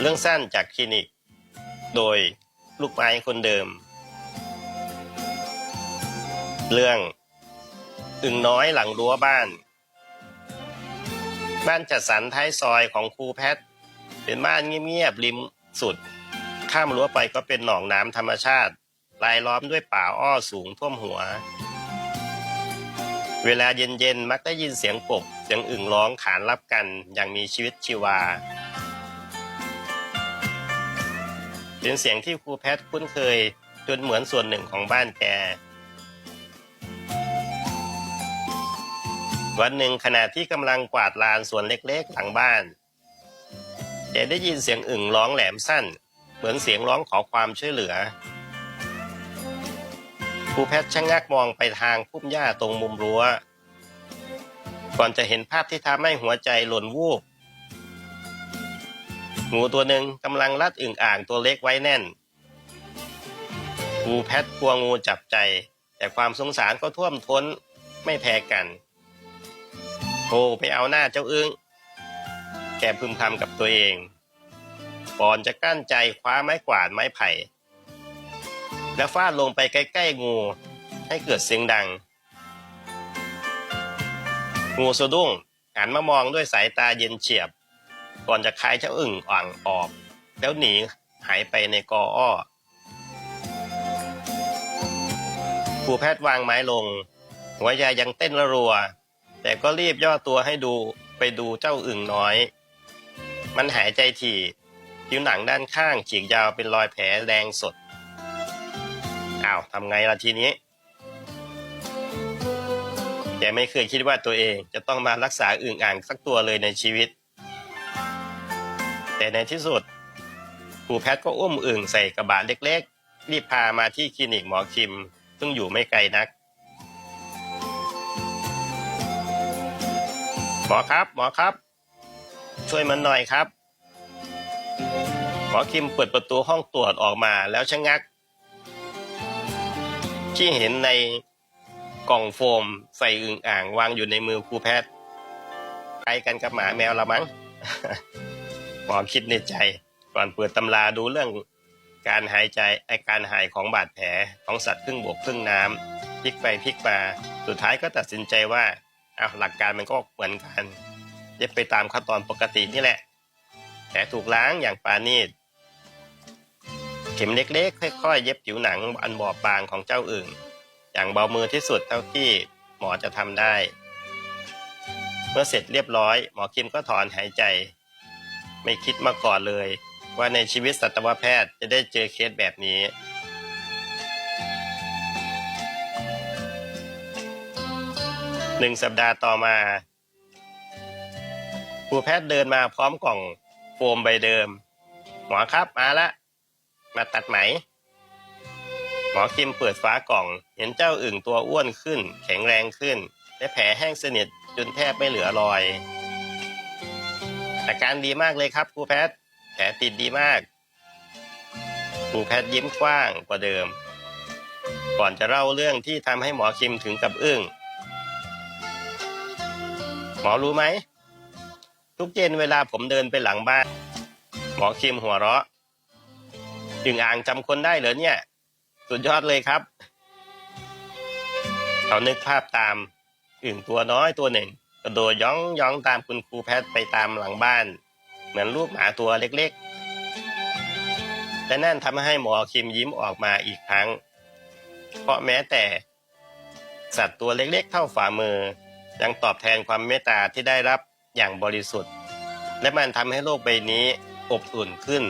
เรื่องสั้นจากคลินิก โดยลูกไม้คนเดิม เรื่องอึ่งน้อยหลังรั้วบ้าน บ้านจัดสรรท้ายซอยของครูแพทย์เป็นบ้านเงียบๆริมสุด ข้ามรั้วไปก็เป็นหนองน้ำธรรมชาติ รายล้อมด้วยป่าอ้อสูงท่วมหัว เวลาเย็นๆ มักได้ยินเสียงกบเสียงอึ่งร้องขานรับกันอย่างมีชีวิตชีวา เป็นเสียงที่ครูแพทย์คุ้นเคย จนเหมือนส่วนหนึ่งของบ้านแก วันหนึ่งขณะที่กำลังกวาดลานสวนเล็กๆหลังบ้านแกได้ยินเสียงอึ่งร้องแหลมสั้น เหมือนเสียงร้องขอความช่วยเหลือครูแพทย์ชะงักมองไปทางพุ่มหญ้าตรงมุมรั้ว ก่อนจะเห็นภาพที่ทำให้หัวใจหล่นวูบ งูตัวหนึ่งกำลังรัดอึ่งอ่างตัวเล็กไว้แน่นครูแพทกลัวงูจับใจ แต่ความสงสารก็ท่วมท้นไม่แพ้กันโอ้ไปเอาหน้าเจ้าอึ้งแกพึมพำกับตัวเองก่อนจะกั้นใจคว้าไม้กวาดไม้ไผ่ แล้วฟาดลงไปใกล้ๆงู ให้เกิดเสียงดัง งูสะดุ้งหันมามองด้วยสายตาเย็นเฉียบ ก่อนจะคลายเจ้าอึ่งอ่างออก แล้วหนีหายไปในกออ้อครูแพทย์วางไม้ลง หัวใจยังเต้นระรัว แต่ก็รีบย่อตัวให้ดูไปดูเจ้าอึ่งน้อย มันหายใจถี่ผิวหนังด้านข้างฉีกยาวเป็นรอยแผลแดงสดอ้าวทำไงล่ะทีนี้แกไม่เคยคิดว่าตัวเองจะต้องมารักษาอึ่งอ่างสักตัวเลยในชีวิต แต่ในที่สุดครูแพทย์ก็อุ้มอึ่งใส่กระบะเล็กๆ รีบพามาที่คลินิกหมอคิม ซึ่งอยู่ไม่ไกลนัก หมอครับ หมอครับ ช่วยมันหน่อยครับ หมอคิมเปิดประตูห้องตรวจออกมาแล้วชะงัก ที่เห็นในกล่องโฟมใส่อึ่งอ่างวางอยู่ในมือครูแพทย์ใกล้กันกับหมาแมวละมั้ง หมคิดในใจ ก่อนเปิดตำราดูเรื่องการหายใจไอการหายของบาดแผลของสัตว์ครึ่งบกครึ่งน้ำพลิกไปพลิกมาสุดท้ายก็ตัดสินใจว่าเอาหลักการมันก็เหมือนกันเย็บไปตามขั้นตอนปกตินี่แหละแผลถูกล้างอย่างปราณีตเข็มเล็กๆ ค่อย ๆ เย็บผิวหนังอันบอบบางของเจ้าอึ่งอย่างเบามือที่สุดเท่าที่หมอจะทำได้ เมื่อเสร็จเรียบร้อย หมอคิมก็ถอนหายใจ ไม่คิดมาก่อนเลย ว่าในชีวิตสัตวแพทย์จะได้เจอเคสแบบนี้ หนึ่งสัปดาห์ต่อมาครูแพทย์เดินมาพร้อมกล่องโฟมใบเดิม หมอครับมาละ มาตัดไหม หมอคิมเปิดฝากล่อง เห็นเจ้าอึ่งตัวอ้วนขึ้น แข็งแรงขึ้น และแผลแห้งสนิทจนแทบไม่เหลือรอย อาการดีมากเลยครับครูแพทย์แผลติดดีมากครูแพทย์ยิ้มกว้างกว่าเดิม ก่อนจะเล่าเรื่องที่ทำให้หมอคิมถึงกับอึ้งหมอรู้ไหม ทุกเย็นเวลาผมเดินไปหลังบ้าน หมอคิมหัวเราะอึ่งอ่างจำคนได้เหรอเนี่ย สุดยอดเลยครับ เขานึกภาพตามอึ่งตัวน้อยตัวหนึ่ง ระโดดย่องย่องตามคุณครูแพทย์ไปตามหลังบ้าน เหมือนรูปหมาตัวเล็กๆและนั่นทำให้หมอคิมยิ้มออกมาอีกครั้ง เพราะแม้แต่ สัตว์ตัวเล็กๆ เท่าฝ่ามือ ยังตอบแทนความเมตตาที่ได้รับอย่างบริสุทธิ์ และมันทำให้โลกใบนี้อบอุ่นขึ้น